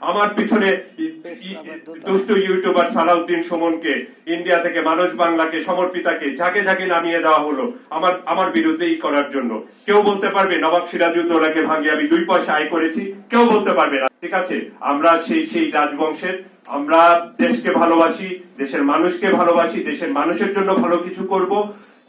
আমার পিছনে দুষ্ট ইউটিউবার সালাউদ্দিন সুমনকে ইন্ডিয়া থেকে মানুষ বাংলাকে সমর্পিতাকে ঝাঁকে ঝাঁকে নামিয়ে দেওয়া হলো আমার আমার বিরুদ্ধেই করার জন্য। কেউ বলতে পারবে নবাব সিরাজউদ্দৌলাকে ভাঙিয়ে আমি দুই পয়সা আয় করেছি। কেউ বলতে পারবে না। ঠিক আছে আমরা সেই সেই রাজবংশের আমরা দেশকে ভালোবাসি দেশের মানুষকে ভালোবাসি দেশের মানুষের জন্য ভালো কিছু করব।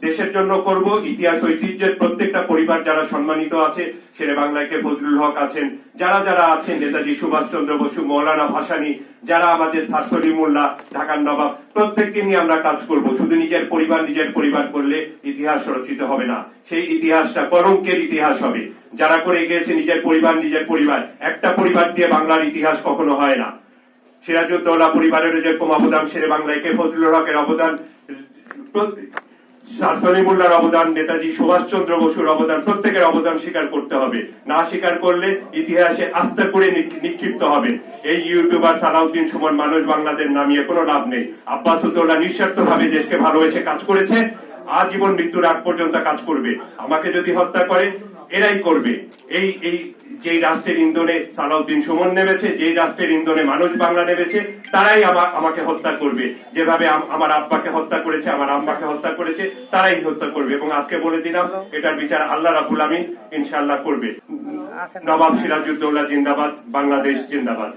দেশের জন্য করব, ইতিহাস, ঐতিহ্যের প্রত্যেকটা পরিবার যারা সম্মানিত আছে, শেরে বাংলাকে ফজলুল হক আছেন, যারা যারা আছেন, নেতাজি সুভাষচন্দ্র বসু, মৌলানা ভাসানী, যারা আমাদের শাসনী মোল্লা, ঢাকার নবাব, প্রত্যেককে নিয়ে আমরা কাজ করব। শুধু নিজের পরিবার নিজের পরিবার করলে ইতিহাস রচিত হবে না। সেই ইতিহাসটা কলঙ্কের ইতিহাস হবে। যারা করে গিয়েছে নিজের পরিবার নিজের পরিবার, একটা পরিবার দিয়ে বাংলার ইতিহাস কখনো হয় না। সিরাজউদ্দৌলা পরিবারের যেরকম অবদান শেরে বাংলায় কে ফজলুল হকের অবদান সলিমুল্লাহর অবদান, নেতাজি সুভাষচন্দ্র বসুর অবদান, প্রত্যেকের অবদান স্বীকার করতে হবে। না স্বীকার করলে ইতিহাসে আস্থা করে নিক্ষিপ্ত হবে। এই ইউটিউবার সালাউদ্দিন সুমন মানুষ বাংলাদেশ নামিয়ে কোনো লাভ নেই। আব্বাস উদ্দৌলা নিঃস্বার্থ ভাবে দেশকে ভালোবেসে কাজ করেছে, আজীবন মৃত্যুর আগ পর্যন্ত কাজ করবে। আমাকে যদি হত্যা করে, এরাই করবে। এই এই যেই রাষ্ট্রের ইন্ধনে সালাউদ্দিন সুমন নেমেছে যে রাষ্ট্রের ইন্ধনে মানুষ বাংলা নেমেছে তারাই আমাকে হত্যা করবে। যেভাবে আমার আব্বাকে হত্যা করেছে আমার আম্মাকে হত্যা করেছে তারাই হত্যা করবে। এবং আজকে বলে দিলাম এটার বিচার আল্লাহ রাবুল আমিন ইনশাআল্লাহ করবে। নবাব সিরাজউদ্দৌলা জিন্দাবাদ বাংলাদেশ জিন্দাবাদ।